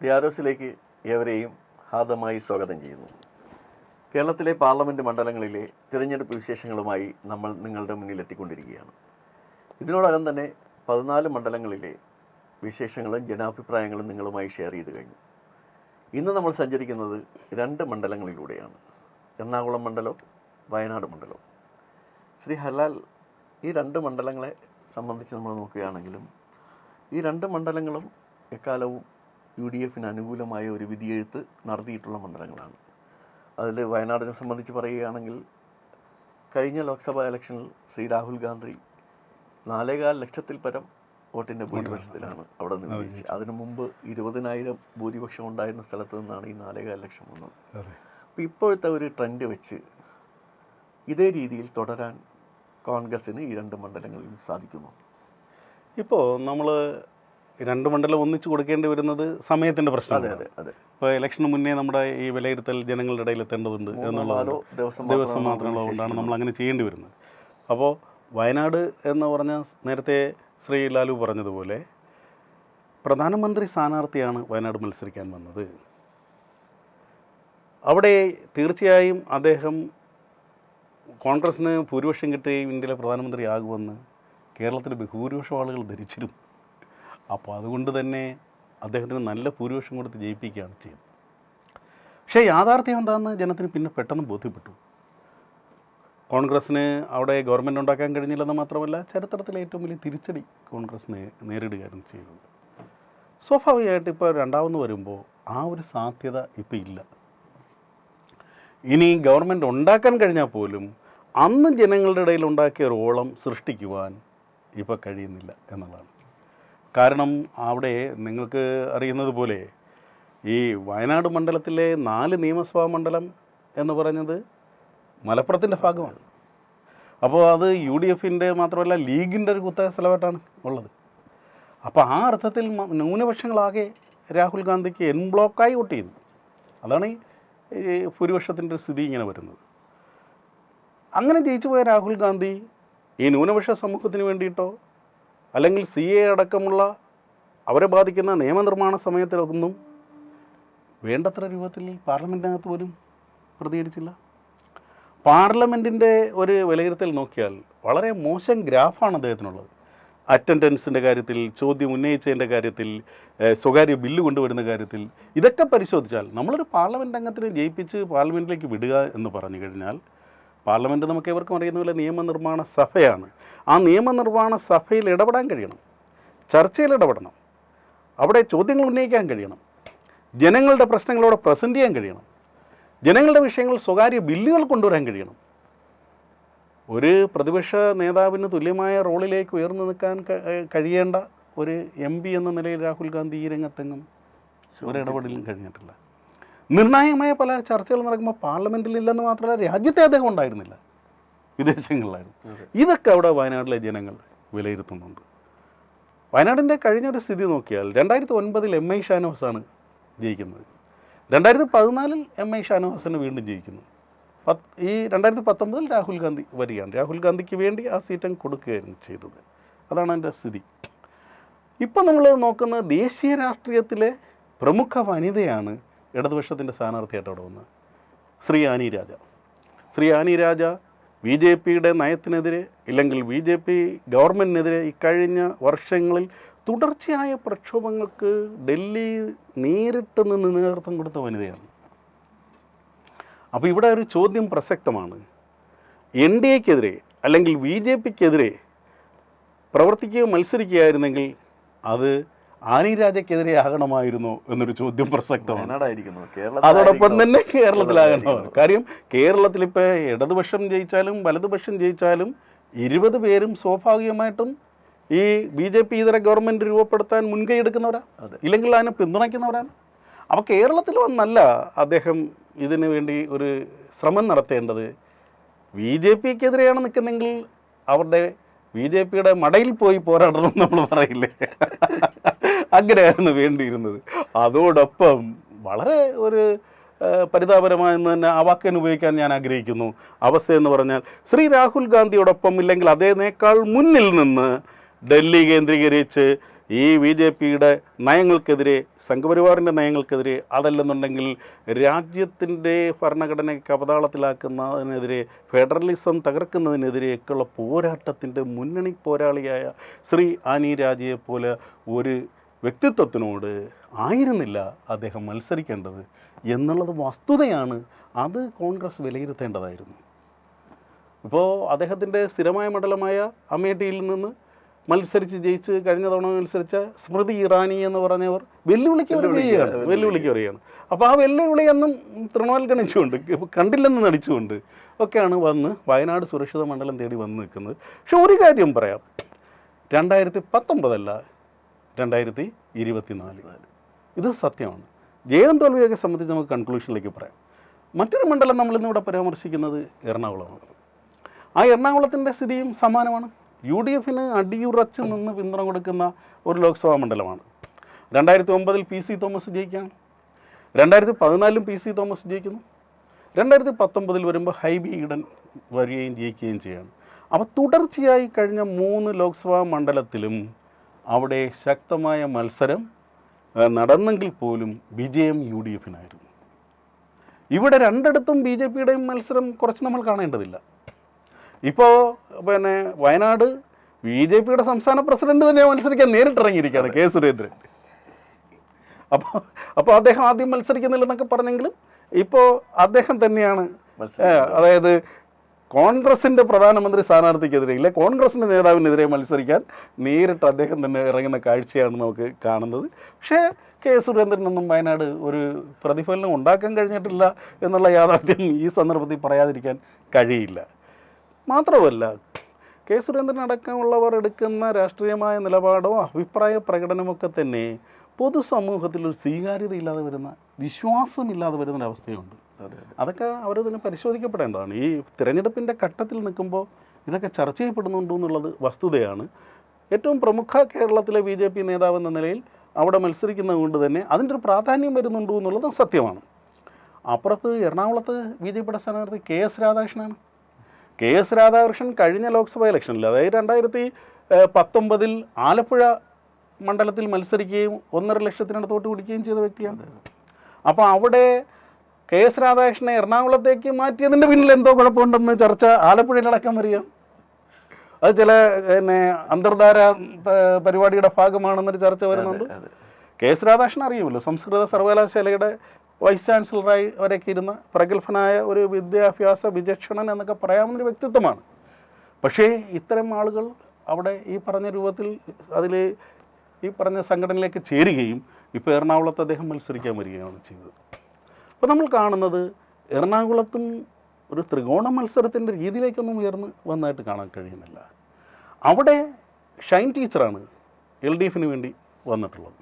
ഡിയാരോസിലേക്ക് ഏവരെയും ഹാർദമായി സ്വാഗതം ചെയ്യുന്നു. കേരളത്തിലെ പാർലമെന്റ് മണ്ഡലങ്ങളിലെ തിരഞ്ഞെടുപ്പ് വിശേഷങ്ങളുമായി നമ്മൾ നിങ്ങളുടെ മുന്നിൽ എത്തിക്കൊണ്ടിരിക്കുകയാണ് ഇതിനോടകം തന്നെ പതിനാല് മണ്ഡലങ്ങളിലെ വിശേഷങ്ങളും ജനാഭിപ്രായങ്ങളും നിങ്ങളുമായി ഷെയർ ചെയ്ത് കഴിഞ്ഞു. ഇന്ന് നമ്മൾ സഞ്ചരിക്കുന്നത് രണ്ട് മണ്ഡലങ്ങളിലൂടെയാണ്. എറണാകുളം മണ്ഡലവും വയനാട് മണ്ഡലവും ശ്രീ ഹലാൽ ഈ രണ്ട് മണ്ഡലങ്ങളെ സംബന്ധിച്ച് നമ്മൾ നോക്കുകയാണെങ്കിലും ഈ രണ്ട് മണ്ഡലങ്ങളും എക്കാലവും യു ഡി എഫിന് അനുകൂലമായ ഒരു വിധിയെഴുത്ത് നടത്തിയിട്ടുള്ള മണ്ഡലങ്ങളാണ്. അതിൽ വയനാടിനെ സംബന്ധിച്ച് പറയുകയാണെങ്കിൽ കഴിഞ്ഞ ലോക്സഭാ ഇലക്ഷനിൽ ശ്രീ രാഹുൽ ഗാന്ധി നാലേകാൽ ലക്ഷത്തിൽ പരം വോട്ടിന്റെ ഭൂരിപക്ഷത്തിലാണ് അവിടെ നിന്ന് അതിനു മുമ്പ് ഇരുപതിനായിരം ഭൂരിപക്ഷം ഉണ്ടായിരുന്ന സ്ഥലത്ത് നിന്നാണ് ഈ നാലേകാൽ ലക്ഷം വന്നത്. അപ്പോൾ ഇപ്പോഴത്തെ ഒരു ട്രെൻഡ് വെച്ച് ഇതേ രീതിയിൽ തുടരാൻ കോൺഗ്രസ്സിന് ഈ രണ്ട് മണ്ഡലങ്ങളിൽ സാധിക്കുന്നു ഇപ്പോൾ നമ്മൾ രണ്ട് മണ്ഡലം ഒന്നിച്ചു കൊടുക്കേണ്ടി വരുന്നത് സമയത്തിന്റെ അതെ പ്രശ്നമാണ്. അതെ അതെ ഇപ്പോൾ ഇലക്ഷന് മുന്നേ നമ്മുടെ ഈ വിലയിരുത്തൽ ജനങ്ങളുടെ ഇടയിൽ എത്തേണ്ടതുണ്ട് എന്നുള്ളത് ദിവസം ദിവസം കൊണ്ടാണ് മാത്രമുള്ളതുകൊണ്ടാണ് നമ്മൾ അങ്ങനെ ചെയ്യേണ്ടി വരുന്നത്. അപ്പോൾ വയനാട് എന്ന് പറഞ്ഞ നേരത്തെ ശ്രീ ലാലു പറഞ്ഞതുപോലെ പ്രധാനമന്ത്രി സ്ഥാനാർത്ഥിയാണ് വയനാട് മത്സരിക്കാൻ വന്നത്. അവിടെ തീർച്ചയായും അദ്ദേഹം കോൺഗ്രസ്സിന് ഭൂരിപക്ഷം കിട്ടുകയും ഇന്ത്യയിലെ പ്രധാനമന്ത്രി ആകുമെന്ന് കേരളത്തിലെ ബഹുഭൂരിപക്ഷം ആളുകൾ ധരിച്ചിരുന്നു. അപ്പോൾ അതുകൊണ്ട് തന്നെ അദ്ദേഹത്തിന് നല്ല ഭൂരിപക്ഷം കൊടുത്ത് ജയിപ്പിക്കുകയാണ് ചെയ്തത്. പക്ഷേ യാഥാർത്ഥ്യം എന്താണെന്ന് ജനത്തിന് പിന്നെ പെട്ടെന്ന് ബോധ്യപ്പെട്ടു. കോൺഗ്രസ്സിന് അവിടെ ഗവൺമെന്റ് ഉണ്ടാക്കാൻ കഴിഞ്ഞില്ലെന്ന് മാത്രമല്ല ചരിത്രത്തിലെ ഏറ്റവും വലിയ തിരിച്ചടി കോൺഗ്രസ് നേരിടുകയായിരുന്നു ചെയ്തത്. സ്വാഭാവികമായിട്ട് ഇപ്പോൾ രണ്ടാമെന്ന് വരുമ്പോൾ ആ ഒരു സാധ്യത ഇപ്പോൾ ഇല്ല. ഇനി ഗവൺമെന്റ് ഉണ്ടാക്കാൻ കഴിഞ്ഞാൽ പോലും അന്ന് ജനങ്ങളുടെ ഇടയിൽ ഉണ്ടാക്കിയ ഒരു ഓളം സൃഷ്ടിക്കുവാൻ ഇപ്പോൾ കഴിയുന്നില്ല എന്നുള്ളതാണ്. കാരണം അവിടെ നിങ്ങൾക്ക് അറിയുന്നത് പോലെ ഈ വയനാട് മണ്ഡലത്തിലെ നാല് നിയമസഭാ മണ്ഡലം എന്ന് പറഞ്ഞത് മലപ്പുറത്തിന്റെ ഭാഗമാണ്. അപ്പോൾ അത് യു ഡി എഫിന്റെ മാത്രമല്ല ലീഗിന്റെ ഒരു കുത്തക സ്ഥലമായിട്ടാണ് ഉള്ളത്. അപ്പോൾ ആ അർത്ഥത്തിൽ ന്യൂനപക്ഷങ്ങളാകെ രാഹുൽ ഗാന്ധിക്ക് എൻ ബ്ലോക്കായി വോട്ട് ചെയ്യുന്നു. അതാണ് ഈ ഭൂരിപക്ഷത്തിന്റെ ഒരു സ്ഥിതി ഇങ്ങനെ വരുന്നത്. അങ്ങനെ ജയിച്ചു പോയ രാഹുൽ ഗാന്ധി ഈ ന്യൂനപക്ഷ സമൂഹത്തിന് വേണ്ടിയിട്ടോ അല്ലെങ്കിൽ സി എ അടക്കമുള്ള അവരെ ബാധിക്കുന്ന നിയമനിർമ്മാണ സമയത്തിലൊന്നും വേണ്ടത്ര രൂപത്തിൽ പാർലമെന്റിനകത്ത് പോലും പ്രതികരിച്ചില്ല. പാർലമെന്റിന്റെ ഒരു വിലയിരുത്തൽ നോക്കിയാൽ വളരെ മോശം ഗ്രാഫാണ് അദ്ദേഹത്തിനുള്ളത്. അറ്റൻഡൻസിന്റെ കാര്യത്തിൽ ചോദ്യം ഉന്നയിച്ചതിന്റെ കാര്യത്തിൽ സ്വകാര്യ ബില്ല് കൊണ്ടുവരുന്ന കാര്യത്തിൽ ഇതൊക്കെ പരിശോധിച്ചാൽ നമ്മളൊരു പാർലമെന്റ് അംഗത്തിനെ ജയിപ്പിച്ച് പാർലമെന്റിലേക്ക് വിടുക എന്ന് പറഞ്ഞു കഴിഞ്ഞാൽ പാർലമെന്റ് നമുക്ക് എവർക്കും അറിയുന്ന പോലെ നിയമനിർമ്മാണ സഭയാണ്. ആ നിയമനിർമ്മാണ സഭയിൽ ഇടപെടാൻ കഴിയണം. ചർച്ചയിൽ ഇടപെടണം. അവിടെ ചോദ്യങ്ങൾ ഉന്നയിക്കാൻ കഴിയണം. ജനങ്ങളുടെ പ്രശ്നങ്ങളോടെ പ്രസന്റ് ചെയ്യാൻ കഴിയണം. ജനങ്ങളുടെ വിഷയങ്ങൾ സ്വകാര്യ ബില്ലുകൾ കൊണ്ടുവരാൻ കഴിയണം. ഒരു പ്രതിപക്ഷ നേതാവിന് തുല്യമായ റോളിലേക്ക് ഉയർന്നു നിൽക്കാൻ കഴിയേണ്ട ഒരു എം പി എന്ന നിലയിൽ രാഹുൽ ഗാന്ധി ഈ രംഗത്തെങ്ങും ഒരു ഇടപെടലും കഴിഞ്ഞിട്ടില്ല. നിർണായകമായ പല ചർച്ചകൾ നടക്കുമ്പോൾ പാർലമെന്റിൽ ഇല്ലെന്ന് മാത്രമല്ല രാജ്യത്തെ അദ്ദേഹം ഉണ്ടായിരുന്നില്ല. വിദേശങ്ങളിലായിരുന്നു. ഇതൊക്കെ അവിടെ വയനാട്ടിലെ ജനങ്ങൾ വിലയിരുത്തുന്നുണ്ട്. വയനാടിന്റെ കഴിഞ്ഞൊരു സ്ഥിതി നോക്കിയാൽ രണ്ടായിരത്തി ഒൻപതിൽ എം ഐ ഷാനവാസാണ് ജയിക്കുന്നത്. രണ്ടായിരത്തി പതിനാലിൽ എം ഐ ഷാനവാസിന് വീണ്ടും ജയിക്കുന്നു. പത്ത് ഈ രണ്ടായിരത്തി പത്തൊമ്പതിൽ രാഹുൽ ഗാന്ധി വരികയാണ്. രാഹുൽ ഗാന്ധിക്ക് വേണ്ടി ആ സീറ്റം കൊടുക്കുകയായിരുന്നു ചെയ്തത്. അതാണ് എന്റെ സ്ഥിതി. ഇപ്പം നമ്മൾ നോക്കുന്ന ദേശീയ രാഷ്ട്രീയത്തിലെ പ്രമുഖ വനിതയാണ് ഇടതുപക്ഷത്തിന്റെ സ്ഥാനാർത്ഥിയായിട്ട് അവിടെ വന്നത്. ശ്രീ ആനി രാജ. ശ്രീ ആനി രാജ ബി ജെ പിയുടെ നയത്തിനെതിരെ ഇല്ലെങ്കിൽ ബി ജെ പി ഗവൺമെന്റിനെതിരെ ഇക്കഴിഞ്ഞ വർഷങ്ങളിൽ തുടർച്ചയായ പ്രക്ഷോഭങ്ങൾക്ക് ഡൽഹി നേരിട്ട് നിന്ന് നേതൃത്വം കൊടുത്ത വനിതയാണ്. അപ്പോൾ ഇവിടെ ഒരു ചോദ്യം പ്രസക്തമാണ്. എൻ ഡി എക്കെതിരെ അല്ലെങ്കിൽ ബി ജെ പിക്കെതിരെ പ്രവർത്തിക്കുകയോ മത്സരിക്കുകയായിരുന്നെങ്കിൽ അത് ആനി രാജയ്ക്കെതിരെ ആകണമായിരുന്നു എന്നൊരു ചോദ്യം പ്രസക്തമാണ്. അതോടൊപ്പം തന്നെ കേരളത്തിലാകണം. കാര്യം കേരളത്തിൽ ഇപ്പോൾ ഇടതുപക്ഷം ജയിച്ചാലും വലതുപക്ഷം ജയിച്ചാലും ഇരുപത് പേരും സ്വാഭാവികമായിട്ടും ഈ ബി ജെ പി ഇതര ഗവൺമെന്റ് രൂപപ്പെടുത്താൻ മുൻകൈ എടുക്കുന്നവരാ. ഇല്ലെങ്കിൽ അതിനെ പിന്തുണയ്ക്കുന്നവരാണ്? അപ്പോൾ കേരളത്തിൽ വന്നല്ല അദ്ദേഹം ഇതിനു വേണ്ടി ഒരു ശ്രമം നടത്തേണ്ടത്. ബി ജെ പിക്കെതിരെയാണ് നിൽക്കുന്നതെങ്കിൽ അവരുടെ ബി ജെ പിയുടെ മടയിൽ പോയി പോരാടണം നമ്മൾ പറയില്ലേ? അങ്ങനെയായിരുന്നു വേണ്ടിയിരുന്നത്. അതോടൊപ്പം വളരെ ഒരു പരിതാപരമായെന്ന് തന്നെ ആ വാക്കിന് ഉപയോഗിക്കാൻ ഞാൻ ആഗ്രഹിക്കുന്നു. അവസ്ഥ എന്ന് പറഞ്ഞാൽ ശ്രീ രാഹുൽ ഗാന്ധിയോടൊപ്പം ഇല്ലെങ്കിൽ അതേനേക്കാൾ മുന്നിൽ നിന്ന് ഡൽഹി കേന്ദ്രീകരിച്ച് ഈ ബി ജെ പിയുടെ നയങ്ങൾക്കെതിരെ സംഘപരിവാറിന്റെ നയങ്ങൾക്കെതിരെ അതല്ലെന്നുണ്ടെങ്കിൽ രാജ്യത്തിന്റെ ഭരണഘടനയെ കപതാളത്തിലാക്കുന്നതിനെതിരെ ഫെഡറലിസം തകർക്കുന്നതിനെതിരെയൊക്കെയുള്ള പോരാട്ടത്തിന്റെ മുന്നണി പോരാളിയായ ശ്രീ ആനി രാജയെ പോലെ ഒരു വ്യക്തിത്വത്തിനോട് ആയിരുന്നില്ല അദ്ദേഹം മത്സരിക്കേണ്ടത് എന്നുള്ളത് വസ്തുതയാണ് അത് കോൺഗ്രസ് വിലയിരുത്തേണ്ടതായിരുന്നു. ഇപ്പോൾ അദ്ദേഹത്തിന്റെ സ്ഥിരമായ മണ്ഡലമായ അമേഠിയിൽ നിന്ന് മത്സരിച്ച് ജയിച്ച് കഴിഞ്ഞ തവണ മത്സരിച്ച സ്മൃതി ഇറാനി എന്ന് പറഞ്ഞവർ വെല്ലുവിളിക്ക് ചെയ്യുകയാണ്. വെല്ലുവിളിക്ക് പറയുകയാണ് അപ്പോൾ ആ വെല്ലുവിളിയൊന്നും തൃണവൽഗണിച്ചുകൊണ്ട് കണ്ടില്ലെന്ന് നടിച്ചുകൊണ്ട് ഒക്കെയാണ് വന്ന് വയനാട് സുരക്ഷിത മണ്ഡലം തേടി വന്ന് നിൽക്കുന്നത്. പക്ഷെ ഒരു കാര്യം പറയാം. രണ്ടായിരത്തി പത്തൊമ്പതല്ല രണ്ടായിരത്തി ഇരുപത്തിനാല്. ഇത് സത്യമാണ്. ജയം തോൽവിയൊക്കെ സംബന്ധിച്ച് നമുക്ക് കൺക്ലൂഷനിലേക്ക് പറയാം. മറ്റൊരു മണ്ഡലം നമ്മൾ ഇന്നിവിടെ പരാമർശിക്കുന്നത് എറണാകുളമാണ്. ആ എറണാകുളത്തിന്റെ സ്ഥിതിയും സമാനമാണ്. യു ഡി എഫിന് അടിയുറച്ച് നിന്ന് പിന്തുണ കൊടുക്കുന്ന ഒരു ലോക്സഭാ മണ്ഡലമാണ്. രണ്ടായിരത്തി ഒമ്പതിൽ പി സി തോമസ് ജയിക്കുകയാണ് രണ്ടായിരത്തി പതിനാലിലും പി സി തോമസ് ജയിക്കുന്നു. രണ്ടായിരത്തി പത്തൊമ്പതിൽ വരുമ്പോൾ ഹൈബി ഈഡൻ വരികയും ജയിക്കുകയും ചെയ്യുകയാണ് അപ്പോൾ തുടർച്ചയായി കഴിഞ്ഞ മൂന്ന് ലോക്സഭാ മണ്ഡലത്തിലും അവിടെ ശക്തമായ മത്സരം നടന്നെങ്കിൽ പോലും വിജയം യു ഡി എഫിനായിരുന്നു. ഇവിടെ രണ്ടിടത്തും ബി ജെ പിയുടെയും മത്സരം കുറച്ച് നമ്മൾ കാണേണ്ടതില്ല. ഇപ്പോൾ പിന്നെ വയനാട് ബി ജെ പിയുടെ സംസ്ഥാന പ്രസിഡന്റ് തന്നെ മത്സരിക്കാൻ നേരിട്ടിറങ്ങിയിരിക്കുകയാണ് കെ സുരേന്ദ്രൻ. അപ്പോൾ അപ്പോൾ അദ്ദേഹം ആദ്യം മത്സരിക്കുന്നില്ലെന്നൊക്കെ പറഞ്ഞെങ്കിലും ഇപ്പോൾ അദ്ദേഹം തന്നെയാണ് അതായത് കോൺഗ്രസിന്റെ പ്രധാനമന്ത്രി സ്ഥാനാർത്ഥിക്കെതിരെ ഇല്ല കോൺഗ്രസിന്റെ നേതാവിനെതിരെ മത്സരിക്കാൻ നേരിട്ട് അദ്ദേഹം തന്നെ ഇറങ്ങുന്ന കാഴ്ചയാണ് നമുക്ക് കാണുന്നത്. പക്ഷേ കെ സുരേന്ദ്രനൊന്നും വയനാട് ഒരു പ്രതിഫലനം ഉണ്ടാക്കാൻ കഴിഞ്ഞിട്ടില്ല എന്നുള്ള യാഥാർത്ഥ്യം ഈ സന്ദർഭത്തിൽ പറയാതിരിക്കാൻ കഴിയില്ല. മാത്രമല്ല കെ സുരേന്ദ്രൻ അടക്കമുള്ളവർ എടുക്കുന്ന രാഷ്ട്രീയമായ നിലപാടോ അഭിപ്രായ പ്രകടനമൊക്കെ തന്നെ പൊതുസമൂഹത്തിൽ ഒരു സ്വീകാര്യതയില്ലാതെ വരുന്ന വിശ്വാസമില്ലാതെ വരുന്ന ഒരവസ്ഥയുണ്ട് അതെ. അവർ അതൊക്കെ പരിശോധിക്കപ്പെടേണ്ടതാണ്. ഈ തിരഞ്ഞെടുപ്പിന്റെ ഘട്ടത്തിൽ നിൽക്കുമ്പോൾ ഇതൊക്കെ ചർച്ച ചെയ്യപ്പെടുന്നുണ്ടോ എന്നുള്ളത് വസ്തുതയാണ്. ഏറ്റവും പ്രമുഖ കേരളത്തിലെ ബി ജെ പി നേതാവ് എന്ന നിലയിൽ അവിടെ മത്സരിക്കുന്നത് കൊണ്ട് തന്നെ അതിന്റെ ഒരു പ്രാധാന്യം വരുന്നുണ്ടോ എന്നുള്ളത് സത്യമാണ്. അപ്പുറത്ത് എറണാകുളത്ത് ബി ജെ പിയുടെ സ്ഥാനാർത്ഥി കെ എസ് രാധാകൃഷ്ണനാണ്. കെ എസ് രാധാകൃഷ്ണൻ കഴിഞ്ഞ ലോക്സഭാ ഇലക്ഷനിൽ അതായത് രണ്ടായിരത്തി പത്തൊമ്പതിൽ ആലപ്പുഴ മണ്ഡലത്തിൽ മത്സരിക്കുകയും ഒന്നര ലക്ഷത്തിനടുത്ത് വോട്ട് പിടിക്കുകയും ചെയ്ത വ്യക്തിയാണ്. അപ്പോൾ അവിടെ കെ എസ് രാധാകൃഷ്ണനെ എറണാകുളത്തേക്ക് മാറ്റിയതിന്റെ പിന്നിൽ എന്തോ കുഴപ്പമുണ്ടെന്ന് ചർച്ച ആലപ്പുഴയിലടക്കം അറിയാം. അത് ചില പിന്നെ അന്തർധാര പരിപാടിയുടെ ഭാഗമാണെന്നൊരു ചർച്ച വരുന്നുണ്ട്. കെ എസ് രാധാകൃഷ്ണൻ അറിയുമല്ലോ സംസ്കൃത സർവകലാശാലയുടെ വൈസ് ചാൻസലറായി വരെയൊക്കെ ഇരുന്ന പ്രഗത്ഭനായ ഒരു വിദ്യാഭ്യാസ വിചക്ഷണൻ എന്നൊക്കെ പറയാവുന്നൊരു വ്യക്തിത്വമാണ്. പക്ഷേ ഇത്തരം ആളുകൾ അവിടെ ഈ പറഞ്ഞ രൂപത്തിൽ അതിൽ ഈ പറഞ്ഞ സംഘടനയിലേക്ക് ചേരുകയും ഇപ്പോൾ എറണാകുളത്ത് അദ്ദേഹം മത്സരിക്കാൻ വരികയാണ് ചെയ്തത്. അപ്പോൾ നമ്മൾ കാണുന്നത് എറണാകുളത്തും ഒരു ത്രികോണ മത്സരത്തിന്റെ രീതിയിലേക്കൊന്നും ഉയർന്ന് വന്നായിട്ട് കാണാൻ കഴിയുന്നില്ല. അവിടെ ഷൈൻ ടീച്ചറാണ് എൽ ഡി എഫിന് വേണ്ടി വന്നിട്ടുള്ളത്.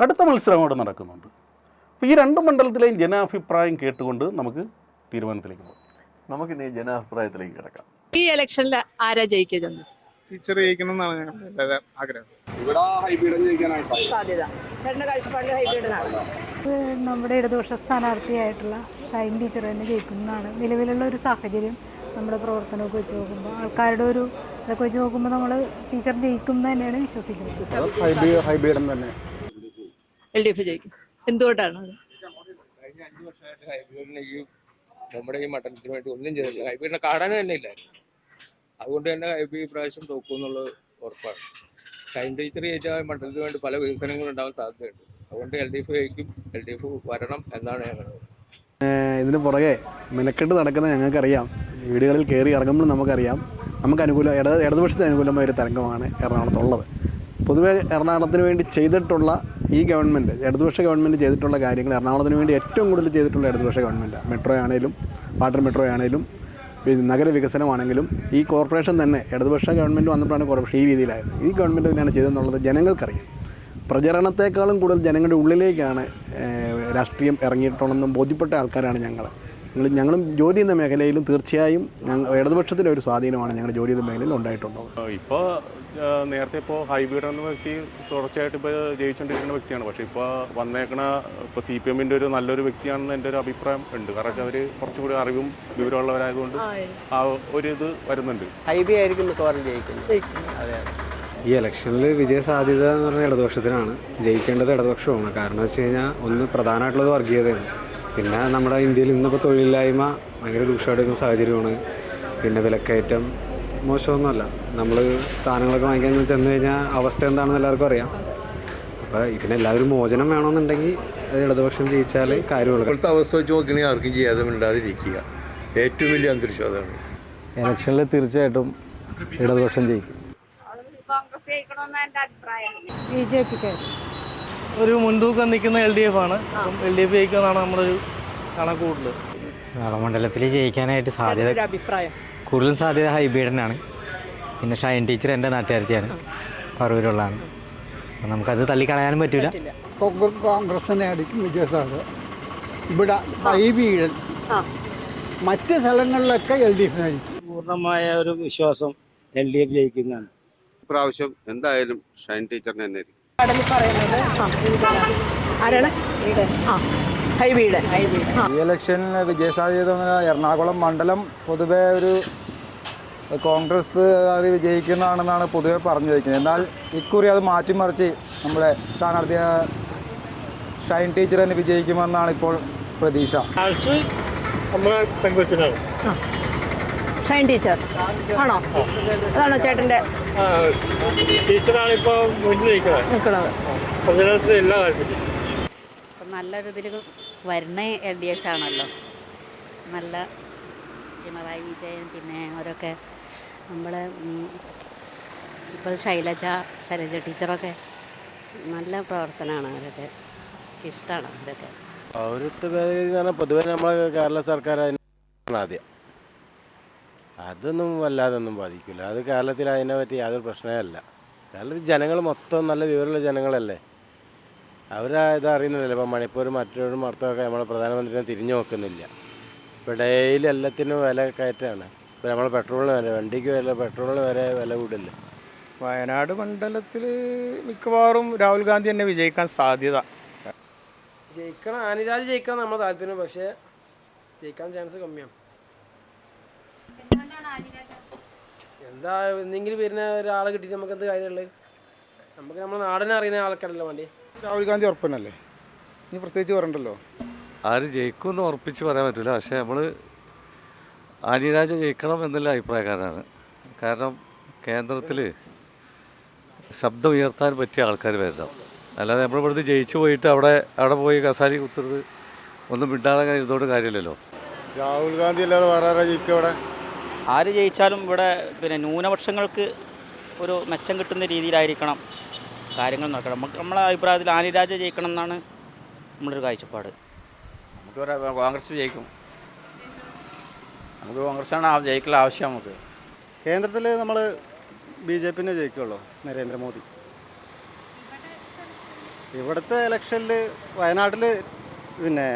കടുത്ത മത്സരം അവിടെ നടക്കുന്നുണ്ട്. അപ്പോൾ ഈ രണ്ട് മണ്ഡലത്തിലെയും ജനാഭിപ്രായം കേട്ടുകൊണ്ട് നമുക്ക് തീരുമാനത്തിലേക്ക് പോകാം. നമുക്കിനി ജനാഭിപ്രായത്തിലേക്ക് കിടക്കാം. ഈ ഇലക്ഷനിൽ ആരാ ജയിക്കുക ചന്ദ്രൻ ടീച്ചർ ജയിക്കണം എന്നാണ് ഞങ്ങളുടെ ആഗ്രഹം. ഇവിടെ ഹൈബ്രിഡ് ജയിക്കാനാണ് സാധ്യത. സാധ്യത. ചേട്ടന്റെ കാഴ്ചപ്പാടിൽ ഹൈബ്രിഡിനാണ് നമ്മുടെ ഇടതുപക്ഷ സ്ഥാനാർത്ഥിയായിട്ടുള്ള ഷൈൻ ടീച്ചർ തന്നെ ജയിക്കുന്നതാണ്. നിലവിലുള്ള ഒരു സാഹചര്യം നമ്മുടെ പ്രവർത്തനമൊക്കെ വെച്ച് നോക്കുമ്പോൾ ആൾക്കാരുടെ ഒരു ഇതൊക്കെ വെച്ച് നോക്കുമ്പോൾ നമ്മൾ ടീച്ചർ ജയിക്കും തന്നെയാണ് വിശ്വസിക്കുന്നത്. ഹൈബ്രിഡ് തന്നെ. എൽ ഡി എഫ് ജയിക്കും. എന്തുകൊണ്ടാണ് നമ്മുടെ ഈ മട്ടണത്തിന് വേണ്ടി ഒന്നും ചെയ്തില്ല. ഹൈബ്രിഡിനെ കാണാനും തന്നെ ഇല്ലായിരുന്നു. അതുകൊണ്ട് തന്നെ ഐ ഈ പ്രാവശ്യം തോക്കും എന്നുള്ളത് ഉറപ്പാണ്. ഷൈൻ ടീച്ചർ ജയിച്ചാൽ മണ്ഡലത്തിന് വേണ്ടി പല വികസനങ്ങളും ഉണ്ടാവാൻ സാധ്യതയുണ്ട്. അതുകൊണ്ട് എൽ ഡി എഫ് ജയിക്കും എൽ ഡി എഫ് വരണം എന്നാണ് ഞങ്ങൾ ഇതിന് പുറകെ മെനക്കെട്ട് നടക്കുന്ന ഞങ്ങൾക്കറിയാം. വീടുകളിൽ കയറി ഇറങ്ങുമ്പോൾ നമുക്കറിയാം. നമുക്ക് അനുകൂല ഇട ഇടതുപക്ഷത്തിന് അനുകൂലമായ ഒരു തരംഗമാണ് എറണാകുളത്തുള്ളത്. പൊതുവെ എറണാകുളത്തിന് വേണ്ടി ചെയ്തിട്ടുള്ള ഈ ഗവൺമെന്റ് ഇടതുപക്ഷ ഗവൺമെന്റ് ചെയ്തിട്ടുള്ള കാര്യങ്ങൾ എറണാകുളത്തിന് വേണ്ടി ഏറ്റവും കൂടുതൽ ചെയ്തിട്ടുള്ള ഇടതുപക്ഷ ഗവൺമെന്റ് മെട്രോ ആണെങ്കിലും വാട്ടർ മെട്രോ പിന്നെ നഗരവികസനമാണെങ്കിലും ഈ കോർപ്പറേഷൻ തന്നെ ഇടതുപക്ഷ ഗവൺമെന്റ് വന്നപ്പോഴാണ് കോർപ്പറേഷൻ ഈ രീതിയിലായത്. ഈ ഗവൺമെന്റ് തന്നെയാണ് ചെയ്തതെന്നുള്ളത് ജനങ്ങൾക്കറിയാം. പ്രചരണത്തെക്കാളും കൂടുതൽ ജനങ്ങളുടെ ഉള്ളിലേക്കാണ് രാഷ്ട്രീയം ഇറങ്ങിയിട്ടുള്ളതെന്നും ബോധ്യപ്പെട്ട ആൾക്കാരാണ് ഞങ്ങൾ ഞങ്ങൾ ഞങ്ങളും ജോലി ചെയ്യുന്ന മേഖലയിലും തീർച്ചയായും ഞങ്ങൾ ഇടതുപക്ഷത്തിന്റെ ഒരു സ്വാധീനമാണ് ഞങ്ങളുടെ ജോലി ചെയ്യുന്ന മേഖലയിൽ ഉണ്ടായിട്ടുള്ളത്. ഇപ്പോൾ നേരത്തെ ഇപ്പോൾ ഹൈബ്രിഡ് എന്ന വ്യക്തി തുടർച്ചയായിട്ട് ഇപ്പോൾ ജയിച്ചുകൊണ്ടിരിക്കുന്ന വ്യക്തിയാണ്. പക്ഷേ ഇപ്പോൾ വന്നേക്കണ ഇപ്പോൾ സി പി എമ്മിന്റെ ഒരു നല്ലൊരു വ്യക്തിയാണെന്ന് എന്റെ ഒരു അഭിപ്രായം ഉണ്ട്. കാരണം അവർ കുറച്ചുകൂടി അറിവും വിവരമുള്ളവരായതുകൊണ്ട് ആ ഒരു ഇത് വരുന്നുണ്ട്. ഹൈബി ആയിരിക്കും മിക്കവാറും ജയിക്കുന്നത്. ജയിക്കും. അതെ ഈ ഇലക്ഷനിൽ വിജയ സാധ്യത എന്ന് പറഞ്ഞാൽ ഇടതുപക്ഷത്തിനാണ്. ജയിക്കേണ്ടത് ഇടതുപക്ഷമാണ് കാരണം വെച്ച് കഴിഞ്ഞാൽ ഒന്ന് പ്രധാനമായിട്ടുള്ളത് വർഗീയതയാണ്. പിന്നെ നമ്മുടെ ഇന്ത്യയിൽ ഇന്നിപ്പോൾ തൊഴിലില്ലായ്മ ഭയങ്കര രൂക്ഷമായിട്ടുള്ള സാഹചര്യമാണ്. പിന്നെ വിലക്കയറ്റം മോശമൊന്നുമല്ല. നമ്മൾ സ്ഥാനങ്ങളൊക്കെ വാങ്ങിക്കാൻ ചെന്ന് കഴിഞ്ഞാൽ അവസ്ഥ എന്താണെന്ന് എല്ലാവർക്കും അറിയാം. അപ്പോൾ ഇതിനെല്ലാവരും മോചനം വേണമെന്നുണ്ടെങ്കിൽ അത് ഇടതുപക്ഷം ജയിച്ചാൽ കാര്യമുള്ളൂ. ഇപ്പോഴത്തെ അവസ്ഥ വെച്ച് നോക്കണേ ആർക്കും ചെയ്യാതെ മിണ്ടാതിരിക്കുക. ഏറ്റവും വലിയ അന്തരീക്ഷം അതാണ് ഇലക്ഷനിൽ തീർച്ചയായിട്ടും ഇടതുപക്ഷം ജയിക്കും. കോൺഗ്രസ് ജയിക്കണമെന്നാണ് എന്റെ അഭിപ്രായം. ബി ജെ പിക്കായിട്ട് ഒരു മുൻതൂക്കം നിൽക്കുന്ന എൽ ഡി എഫ് ആണ്. അപ്പം എൽ ഡി എഫ് ജയിക്കുമെന്നാണ് നമ്മുടെ ഒരു കണക്കൂട്ടൽ മണ്ഡലത്തിൽ ജയിക്കാനായിട്ട് സാധ്യത ഒരു അഭിപ്രായം. കൂടുതലും സാധ്യത ഹൈബീഡനാണ്. പിന്നെ ഷൈൻ ടീച്ചർ എന്റെ നാട്ടുകാരത്തിയാണ് പറവൂരുള്ളതാണ്. അപ്പം നമുക്കത് തള്ളിക്കളയാനും പറ്റില്ല. കോൺഗ്രസ് തന്നെ ആയിരിക്കും വിജയസാധ്യത ഇവിടെ ഹൈബീഡൻ മറ്റ് സ്ഥലങ്ങളിലൊക്കെ എൽ ഡി എഫിനായിരിക്കും പൂർണമായ ഒരു വിശ്വാസം എൽ ഡി എഫ് ജയിക്കുന്നതാണ്. ഇപ്രാവശ്യം എന്തായാലും ഷൈൻ ടീച്ചറിനെ തന്നെ കടലിൽ പറയുന്നത്. ആ വീടാണ്. ആരാണ്? ആ ഹൈവീട് ഹൈവീട് ഈ ഇലക്ഷനിൽ വിജയസാധ്യത എറണാകുളം മണ്ഡലം പൊതുവെ ഒരു കോൺഗ്രസ് വിജയിക്കുന്നതാണെന്നാണ് പൊതുവെ പറഞ്ഞു വയ്ക്കുന്നത് എന്നാൽ ഇക്കുറി അത് മാറ്റിമറിച്ച് നമ്മുടെ സ്ഥാനാർത്ഥി ഷൈൻ ടീച്ചർ തന്നെ വിജയിക്കുമെന്നാണ് ഇപ്പോൾ പ്രതീക്ഷ. നമ്മൾ പെൺകൊച്ചിനാണ്. ഷൈൻ ടീച്ചർ ആണോ? അതാണോ ചേട്ടന്റെ ടീച്ചറാണ് ഇപ്പോൾ നിൽക്കുന്നത്. പ്രതിരോധത്തിൽ എല്ലാ നല്ലൊരു ഇതിൽ വരുന്ന എൽ ഡി എഫ് ആണല്ലോ. നല്ല പിണറായി വിജയൻ പിന്നെ അവരൊക്കെ നമ്മളെ ഇപ്പോൾ ശൈലജ ശൈലജ ടീച്ചറൊക്കെ നല്ല പ്രവർത്തനമാണ് അവരൊക്കെ. ഇഷ്ടമാണ് അവരൊക്കെ. പൗരത്വ ഭേദഗതി എന്ന് പറഞ്ഞാൽ പൊതുവെ നമ്മളെ കേരള സർക്കാർ ആദ്യം. അതൊന്നും വല്ലാതൊന്നും ബാധിക്കില്ല അത് കേരളത്തിൽ അതിനെ പറ്റി യാതൊരു പ്രശ്നമേ അല്ല. കേരളത്തിൽ ജനങ്ങൾ മൊത്തം നല്ല വിവരമുള്ള ജനങ്ങളല്ലേ? അവരാ ഇത് അറിയുന്നില്ലല്ലോ ഇപ്പോൾ മണിപ്പൂർ മറ്റൊരു മർത്തമൊക്കെ നമ്മളെ പ്രധാനമന്ത്രിനെ തിരിഞ്ഞു നോക്കുന്നില്ല. ഇപ്പോൾ ഡെയിലി എല്ലാത്തിനും വില കയറ്റാണ് ഇപ്പോൾ നമ്മൾ പെട്രോളിന് വരെ വണ്ടിക്ക് വില പെട്രോളിന് വരെ വില കൂടില്ല? വയനാട് മണ്ഡലത്തിൽ മിക്കവാറും രാഹുൽ ഗാന്ധി തന്നെ വിജയിക്കാൻ സാധ്യത. ജയിക്കണം. അനുരാജ് ജയിക്കണം നമ്മുടെ താല്പര്യം പക്ഷേ ജയിക്കാൻ ചാൻസ് കമ്മിയാണ്. എന്താ എന്തെങ്കിലും വരുന്ന ഒരാളെ കിട്ടിയിട്ട് നമുക്ക് എന്ത് കാര്യമുള്ളത് നമുക്ക് നമ്മുടെ നാടിനെ അറിയുന്ന ആൾക്കാരല്ലോ വണ്ടി. രാഹുൽ ഗാന്ധി ഉറപ്പനല്ലേ ഇനി പ്രത്യേകിച്ച് പറയണ്ടല്ലോ? ആര് ജയിക്കുമെന്ന് ഉറപ്പിച്ച് പറയാൻ പറ്റില്ല പക്ഷേ നമ്മൾ അനിരാജ ജയിക്കണം എന്നുള്ള അഭിപ്രായക്കാരാണ് കാരണം കേന്ദ്രത്തിൽ ശബ്ദം ഉയർത്താൻ പറ്റിയ ആൾക്കാർ വരണം അല്ലാതെ നമ്മൾ ഇവിടുന്ന് ജയിച്ചു പോയിട്ട് അവിടെ അവിടെ പോയി കസാരി കുത്തരുത് ഒന്നും മിണ്ടാതെ ഇരുന്നോട്ട് കാര്യമില്ലല്ലോ. രാഹുൽ ഗാന്ധി അല്ലാതെ വേറെ ആരാ ജയിക്കുക ഇവിടെ ആര് ജയിച്ചാലും ഇവിടെ പിന്നെ ന്യൂനപക്ഷങ്ങൾക്ക് ഒരു മെച്ചം കിട്ടുന്ന രീതിയിലായിരിക്കണം കാര്യങ്ങൾ നടക്കണം. നമുക്ക് നമ്മളെ അഭിപ്രായത്തിൽ ആനിരാജ ജയിക്കണം എന്നാണ് നമ്മളൊരു കാഴ്ചപ്പാട്. നമുക്ക് കോൺഗ്രസ് ജയിക്കും. നമുക്ക് കോൺഗ്രസ്സാണ് ജയിക്കൽ ആവശ്യം നമുക്ക്. കേന്ദ്രത്തിൽ നമ്മൾ ബി ജെ പിന്നെ ജയിക്കുള്ളൂ നരേന്ദ്രമോദി. ഇവിടുത്തെ ഇലക്ഷനിൽ വയനാട്ടിൽ പിന്നെ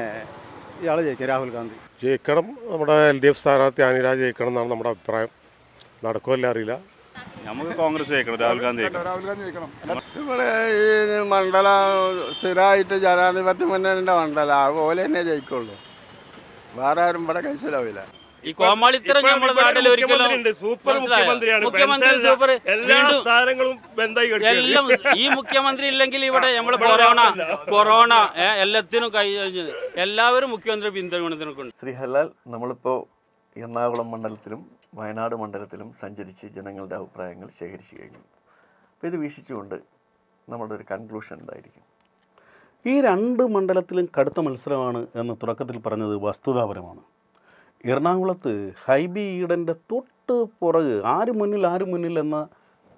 ഇയാൾ ജയിക്കും രാഹുൽ ഗാന്ധി. ജയിക്കണം. നമ്മുടെ എൽ ഡി എഫ് സ്ഥാനാർത്ഥി ആനിരാജ് ജയിക്കണം എന്നാണ് നമ്മുടെ അഭിപ്രായം. നടക്കുമല്ല അറിയില്ല. നമുക്ക് കോൺഗ്രസ് ജയിക്കണം രാഹുൽ ഗാന്ധി രാഹുൽ ഗാന്ധി ജയിക്കണം. ഇവിടെ ഈ മണ്ഡലം സ്ഥിരമായിട്ട് ജനാധിപത്യ മുന്നണിന്റെ മണ്ഡലം അതുപോലെ തന്നെ ജയിക്കുള്ളൂ. വേറെ ആരും ഇവിടെ കഴിച്ചിലാവില്ല ഈ കോമാളിത്തരം നമ്മുടെ നാട്ടിൽ ഒരിക്കലും സൂപ്പർ മുഖ്യമന്ത്രിയാണ്. മുഖ്യമന്ത്രി സൂപ്പർ എല്ലാ സാധനങ്ങളും എല്ലാം ഈ മുഖ്യമന്ത്രി ഇല്ലെങ്കിൽ ഇവിടെ നമ്മൾ കൊറോണ കൊറോണ എല്ലാത്തിനും കൈ എല്ലാവരും മുഖ്യമന്ത്രി പിന്തുണത്തിനൊക്കെ ശ്രീ ഹലാൽ നമ്മളിപ്പോൾ എറണാകുളം മണ്ഡലത്തിലും വയനാട് മണ്ഡലത്തിലും സഞ്ചരിച്ച് ജനങ്ങളുടെ അഭിപ്രായങ്ങൾ ശേഖരിച്ചു കഴിഞ്ഞു. അപ്പോൾ ഇത് വീക്ഷിച്ചുകൊണ്ട് നമ്മുടെ ഒരു കൺക്ലൂഷൻ ഉണ്ടായിരിക്കും ഈ രണ്ട് മണ്ഡലത്തിലും കടുത്ത മത്സരമാണ് എന്ന് തുടക്കത്തിൽ പറഞ്ഞത് വസ്തുതാപരമാണ്. എറണാകുളത്ത് ഹൈബി ഈഡന്റെ തൊട്ട് പുറക് ആര് മുന്നിൽ ആര് മുന്നിൽ എന്ന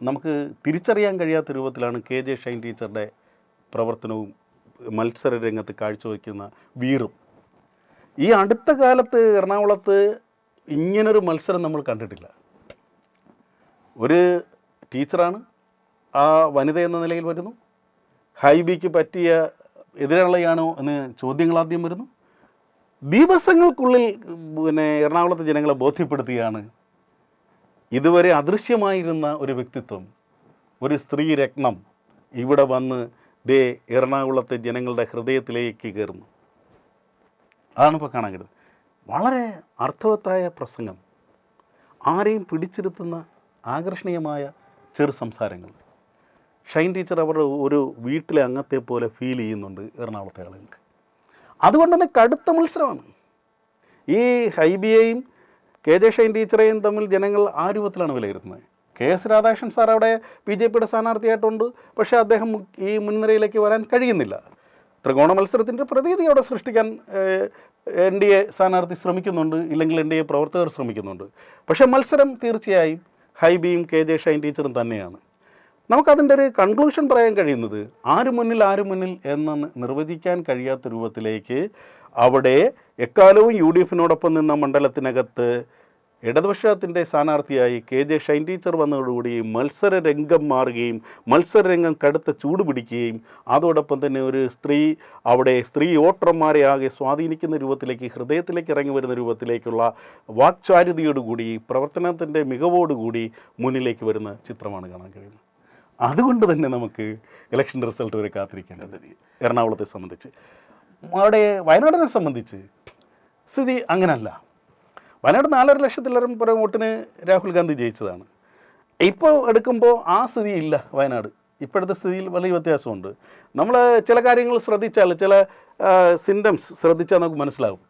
നമുക്ക് തിരിച്ചറിയാൻ കഴിയാത്ത രൂപത്തിലാണ് കെ ജെ ഷൈൻ ടീച്ചറുടെ പ്രവർത്തനവും മത്സര രംഗത്ത് കാഴ്ചവെക്കുന്ന വീറും. ഈ അടുത്ത കാലത്ത് എറണാകുളത്ത് ഇങ്ങനൊരു മത്സരം നമ്മൾ കണ്ടിട്ടില്ല. ഒരു ടീച്ചറാണ് ആ വനിത എന്ന നിലയിൽ വരുന്നു. ഹൈബിക്ക് പറ്റിയ എതിരാളിയാണോ എന്ന് ചോദ്യങ്ങൾ ആദ്യം വരുന്നു. ദിവസങ്ങൾക്കുള്ളിൽ പിന്നെ എറണാകുളത്തെ ജനങ്ങളെ ബോധ്യപ്പെടുത്തുകയാണ്. ഇതുവരെ അദൃശ്യമായിരുന്ന ഒരു വ്യക്തിത്വം ഒരു സ്ത്രീ രത്നം ഇവിടെ വന്ന് ദേ എറണാകുളത്തെ ജനങ്ങളുടെ ഹൃദയത്തിലേക്ക് കയറുന്നു. അതാണ് ഇപ്പോൾ കാണാൻ കഴിയുന്നത്. വളരെ അർത്ഥവത്തായ പ്രസംഗം. ആരെയും പിടിച്ചിരുത്തുന്ന ആകർഷണീയമായ ചെറു സംസാരങ്ങൾ. ഷൈൻ ടീച്ചർ അവരുടെ ഒരു വീട്ടിലെ അംഗത്തെ പോലെ ഫീൽ ചെയ്യുന്നുണ്ട് എറണാകുളത്തെ ആളുകൾക്ക്. അതുകൊണ്ട് തന്നെ കടുത്ത മത്സരമാണ്. ഈ ഹൈബിയെയും കെ ജെ ഷൈൻ ടീച്ചറെയും തമ്മിൽ ജനങ്ങൾ ആ രൂപത്തിലാണ് വിലയിരുത്തുന്നത്. കെ എസ് രാധാകൃഷ്ണൻ സാർ അവിടെ ബി ജെ പിയുടെ സ്ഥാനാർത്ഥിയായിട്ടുണ്ട്. പക്ഷേ അദ്ദേഹം ഈ മുൻനിരയിലേക്ക് വരാൻ കഴിയുന്നില്ല. ത്രികോണ മത്സരത്തിന്റെ പ്രതീതി അവിടെ സൃഷ്ടിക്കാൻ എൻ ഡി എ സ്ഥാനാർത്ഥി ശ്രമിക്കുന്നുണ്ട്. ഇല്ലെങ്കിൽ എൻ ഡി എ പ്രവർത്തകർ ശ്രമിക്കുന്നുണ്ട്. പക്ഷേ മത്സരം തീർച്ചയായും ഹൈബിയും കെ ജെ ഷൈൻ ടീച്ചറും തന്നെയാണ്. നമുക്കതിന്റെ ഒരു കൺക്ലൂഷൻ പറയാൻ കഴിയുന്നത് ആര് മുന്നിൽ ആര് മുന്നിൽ എന്ന് നിർവചിക്കാൻ കഴിയാത്ത രൂപത്തിലേക്ക് അവിടെ എക്കാലവും യു ഡി എഫിനോടൊപ്പം നിന്ന മണ്ഡലത്തിനകത്ത് ഇടതുപക്ഷത്തിന്റെ സ്ഥാനാർത്ഥിയായി കെ ജെ ഷൈൻ ടീച്ചർ വന്നതോടുകൂടി മത്സര രംഗം മാറുകയും മത്സര രംഗം കടുത്ത ചൂട് പിടിക്കുകയും അതോടൊപ്പം തന്നെ ഒരു സ്ത്രീ അവിടെ സ്ത്രീ വോട്ടർമാരെ ആകെ സ്വാധീനിക്കുന്ന രൂപത്തിലേക്ക് ഹൃദയത്തിലേക്ക് ഇറങ്ങി വരുന്ന രൂപത്തിലേക്കുള്ള വാക്ചാരുതയോടുകൂടി പ്രവർത്തനത്തിന്റെ മികവോടുകൂടി മുന്നിലേക്ക് വരുന്ന ചിത്രമാണ് കാണാൻ കഴിയുന്നത്. അതുകൊണ്ട് തന്നെ നമുക്ക് ഇലക്ഷൻ റിസൾട്ട് വരെ കാത്തിരിക്കേണ്ടത് എറണാകുളത്തെ സംബന്ധിച്ച്. അവിടെ വയനാടിനെ സംബന്ധിച്ച് സ്ഥിതി അങ്ങനല്ല. വയനാട് നാലര ലക്ഷത്തിലേറെ പുറം വോട്ടിന് രാഹുൽ ഗാന്ധി ജയിച്ചതാണ്. ഇപ്പോൾ എടുക്കുമ്പോൾ ആ സ്ഥിതി ഇല്ല വയനാട്. ഇപ്പോഴത്തെ സ്ഥിതിയിൽ വലിയ വ്യത്യാസമുണ്ട്. നമ്മൾ ചില കാര്യങ്ങൾ ശ്രദ്ധിച്ചാൽ ചില സിംറ്റംസ് ശ്രദ്ധിച്ചാൽ നമുക്ക് മനസ്സിലാകും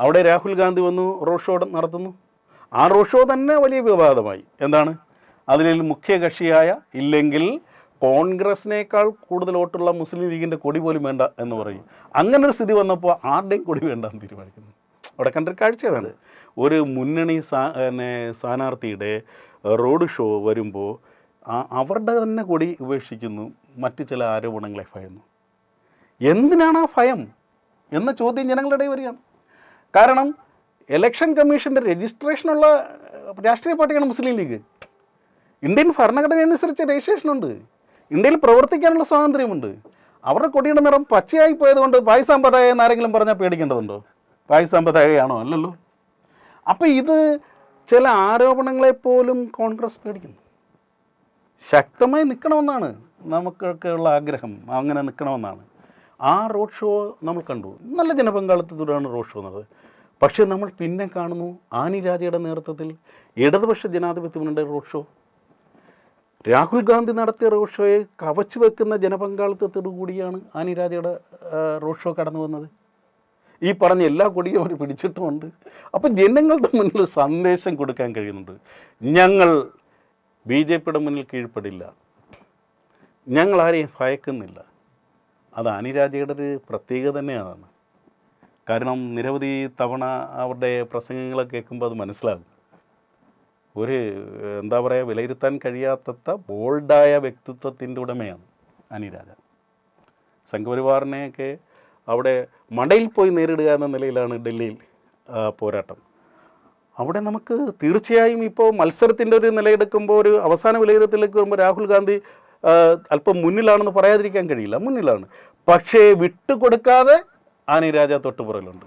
അവിടെ രാഹുൽ ഗാന്ധി വന്നു റോഡ് ഷോ നടത്തുന്നു. ആ റോഡ് ഷോ തന്നെ വലിയ വിവാദമായി. എന്താണ്? അതിൽ മുഖ്യ കക്ഷിയായ ഇല്ലെങ്കിൽ കോൺഗ്രസിനേക്കാൾ കൂടുതൽ വോട്ടുള്ള മുസ്ലിം ലീഗിന്റെ കൊടി പോലും വേണ്ട എന്ന് പറയും. അങ്ങനെ ഒരു സ്ഥിതി വന്നപ്പോൾ ആരുടെയും കൊടി വേണ്ട എന്ന് തീരുമാനിക്കുന്നു. അവിടെ കണ്ടൊരു കാഴ്ച അതാണ്. ഒരു മുന്നണി പിന്നെ സ്ഥാനാർത്ഥിയുടെ റോഡ് ഷോ വരുമ്പോൾ അവരുടെ തന്നെ കൊടി ഉപേക്ഷിക്കുന്നു. മറ്റ് ചില ആരോപണങ്ങളെ ഭയന്നു എന്തിനാണ് ആ ഭയം? എന്ന ചോദ്യം ജനങ്ങളുടെ വരികയാണ്. കാരണം ഇലക്ഷൻ കമ്മീഷന്റെ രജിസ്ട്രേഷനുള്ള രാഷ്ട്രീയ പാർട്ടിയാണ് മുസ്ലിം ലീഗ്. ഇന്ത്യൻ ഭരണഘടന അനുസരിച്ച് രജിസ്ട്രേഷൻ ഉണ്ട് ഇന്ത്യയിൽ പ്രവർത്തിക്കാനുള്ള സ്വാതന്ത്ര്യമുണ്ട്. അവരുടെ കൊടിയുടെ നിറം പച്ചയായി പോയതുകൊണ്ട് സമ്പ്രദായം എന്നാരെങ്കിലും പറഞ്ഞാൽ പേടിക്കേണ്ടതുണ്ടോ? പതാകയാണോ അല്ലല്ലോ. അപ്പോൾ ഇത് ചില ആരോപണങ്ങളെ പോലും കോൺഗ്രസ് പേടിക്കുന്നു. ശക്തമായി നിൽക്കണമെന്നാണ് നമുക്കൊക്കെ ഉള്ള ആഗ്രഹം. അങ്ങനെ നിൽക്കണമെന്നാണ് ആ റോഡ് ഷോ നമ്മൾ കണ്ടു. നല്ല ജനപങ്കാളിത്തത്തോടെയാണ് റോഡ് ഷോ നടന്നത്. പക്ഷേ നമ്മൾ പിന്നെ കാണുന്നു ആനി രാജയുടെ നേതൃത്വത്തിൽ ഇടതുപക്ഷ ജനാധിപത്യ മുന്നണിയുടെ റോഡ് ഷോ. രാഹുൽ ഗാന്ധി നടത്തിയ റോഡ് ഷോയെ കവച്ചു വെക്കുന്ന ജനപങ്കാളിത്തത്തോടു കൂടിയാണ് ആനിരാധയുടെ റോഡ് ഷോ കടന്നു വന്നത്. ഈ പറഞ്ഞ എല്ലാ കൊടിയും അവർ പിടിച്ചിട്ടുമുണ്ട്. അപ്പം ജനങ്ങളുടെ മുന്നിൽ സന്ദേശം കൊടുക്കാൻ കഴിയുന്നുണ്ട്. ഞങ്ങൾ ബി ജെ പിയുടെ മുന്നിൽ കീഴ്പ്പെടില്ല. ഞങ്ങൾ ആരെയും ഭയക്കുന്നില്ല. അത് അനിരാജയുടെ ഒരു പ്രത്യേകത തന്നെയാണ്. കാരണം നിരവധി തവണ അവരുടെ പ്രസംഗങ്ങളൊക്കെ കേൾക്കുമ്പോൾ അത് മനസ്സിലാകും. ഒരു എന്താ പറയുക വിലയിരുത്താൻ കഴിയാത്ത ബോൾഡായ വ്യക്തിത്വത്തിന്റെ ഉടമയാണ് അനിരാജ സംഘപരിവാറിനെയൊക്കെ അവിടെ മടയിൽ പോയി നേരിടുക എന്ന നിലയിലാണ് ഡൽഹിയിൽ പോരാട്ടം. അവിടെ നമുക്ക് തീർച്ചയായും ഇപ്പോൾ മത്സരത്തിന്റെ ഒരു നിലയെടുക്കുമ്പോൾ ഒരു അവസാന വിലയിരുത്തലേക്ക് വരുമ്പോൾ രാഹുൽ ഗാന്ധി അല്പം മുന്നിലാണെന്ന് പറയാതിരിക്കാൻ കഴിയില്ല മുന്നിലാണ്. പക്ഷേ വിട്ടുകൊടുക്കാതെ ആനി രാജ തൊട്ടുപുറകിലുണ്ട്.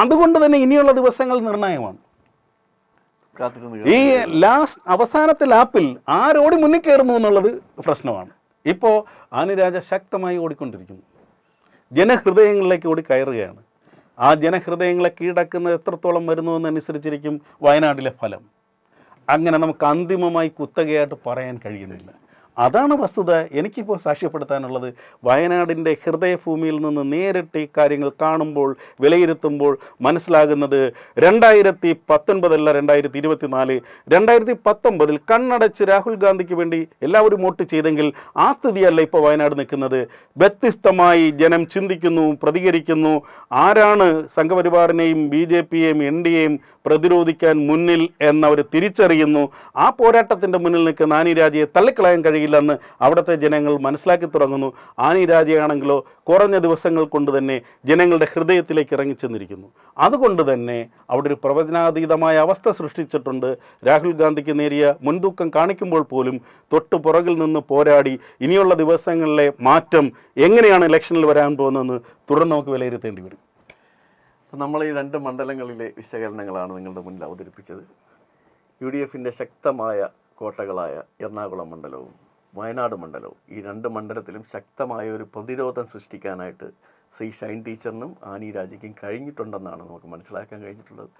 അതുകൊണ്ട് തന്നെ ഇനിയുള്ള ദിവസങ്ങൾ നിർണായകമാണ്. ഈ ലാസ്റ്റ് അവസാനത്തെ ലാപ്പിൽ ആരോടി മുന്നിൽ കയറുന്നു എന്നുള്ളത് പ്രശ്നമാണ്. ഇപ്പോൾ അനുരാജ ശക്തമായി ഓടിക്കൊണ്ടിരിക്കുന്നു. ജനഹൃദയങ്ങളിലേക്ക് ഓടി കയറുകയാണ്. ആ ജനഹൃദയങ്ങളെ കീഴടക്കുന്നത് എത്രത്തോളം വരുന്നു എന്നനുസരിച്ചിരിക്കും വയനാട്ടിലെ ഫലം. അങ്ങനെ നമുക്ക് അന്തിമമായി കുത്തകയായിട്ട് പറയാൻ കഴിയുന്നില്ല. അതാണ് വസ്തുത എനിക്കിപ്പോൾ സാക്ഷ്യപ്പെടുത്താനുള്ളത്. വയനാടിന്റെ ഹൃദയഭൂമിയിൽ നിന്ന് നേരിട്ട് ഈ കാര്യങ്ങൾ കാണുമ്പോൾ വിലയിരുത്തുമ്പോൾ മനസ്സിലാകുന്നത് രണ്ടായിരത്തി പത്തൊൻപതല്ല രണ്ടായിരത്തി ഇരുപത്തി നാല് രണ്ടായിരത്തി പത്തൊമ്പതിൽ കണ്ണടച്ച് രാഹുൽ ഗാന്ധിക്ക് വേണ്ടി എല്ലാവരും വോട്ട് ചെയ്തെങ്കിൽ ആ സ്ഥിതിയല്ല ഇപ്പോൾ വയനാട് നിൽക്കുന്നത്. വ്യത്യസ്തമായി ജനം ചിന്തിക്കുന്നു പ്രതികരിക്കുന്നു. ആരാണ് സംഘപരിവാറിനെയും ബി ജെ പിയെയും എൻ ഡി എയും പ്രതിരോധിക്കാൻ മുന്നിൽ എന്നവർ തിരിച്ചറിയുന്നു. ആ പോരാട്ടത്തിന്റെ മുന്നിൽ നിൽക്കുന്ന ആനി രാജയെ തള്ളിക്കളയാൻ കഴിയില്ലെന്ന് അവിടുത്തെ ജനങ്ങൾ മനസ്സിലാക്കി തുടങ്ങുന്നു. ആനി രാജയാണെങ്കിലോ കുറഞ്ഞ ദിവസങ്ങൾ കൊണ്ട് തന്നെ ജനങ്ങളുടെ ഹൃദയത്തിലേക്ക് ഇറങ്ങിച്ചെന്നിരിക്കുന്നു അതുകൊണ്ട് തന്നെ അവിടെ ഒരു പ്രവചനാതീതമായ അവസ്ഥ സൃഷ്ടിച്ചിട്ടുണ്ട്. രാഹുൽ ഗാന്ധിക്ക് നേരിയ മുൻതൂക്കം കാണിക്കുമ്പോൾ പോലും തൊട്ടു പുറകിൽ നിന്ന് പോരാടി ഇനിയുള്ള ദിവസങ്ങളിലെ മാറ്റം എങ്ങനെയാണ് ഇലക്ഷനിൽ വരാൻ പോകുന്നതെന്ന് തുടർന്ന് നമുക്ക് വിലയിരുത്തേണ്ടി വരും. നമ്മൾ ഈ രണ്ട് മണ്ഡലങ്ങളിലെ വിശകലനങ്ങളാണ് നിങ്ങളുടെ മുന്നിൽ അവതരിപ്പിച്ചത്. യു ഡി എഫിന്റെ ശക്തമായ കോട്ടകളായ എറണാകുളം മണ്ഡലവും വയനാട് മണ്ഡലവും. ഈ രണ്ട് മണ്ഡലത്തിലും ശക്തമായ ഒരു പ്രതിരോധം സൃഷ്ടിക്കാനായിട്ട് ശ്രീ ഷൈൻ ടീച്ചറിനും ആനി രാജയ്ക്കും കഴിഞ്ഞിട്ടുണ്ടെന്നാണ് നമുക്ക് മനസ്സിലാക്കാൻ കഴിഞ്ഞിട്ടുള്ളത്.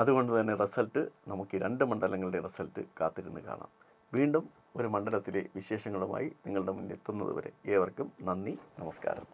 അതുകൊണ്ട് തന്നെ റിസൾട്ട് നമുക്ക് ഈ രണ്ട് മണ്ഡലങ്ങളുടെ റിസൾട്ട് കാത്തിരുന്ന് കാണാം. വീണ്ടും ഒരു മണ്ഡലത്തിലെ വിശേഷങ്ങളുമായി നിങ്ങളുടെ മുന്നിൽ എത്തുന്നതുവരെ ഏവർക്കും നന്ദി നമസ്കാരം.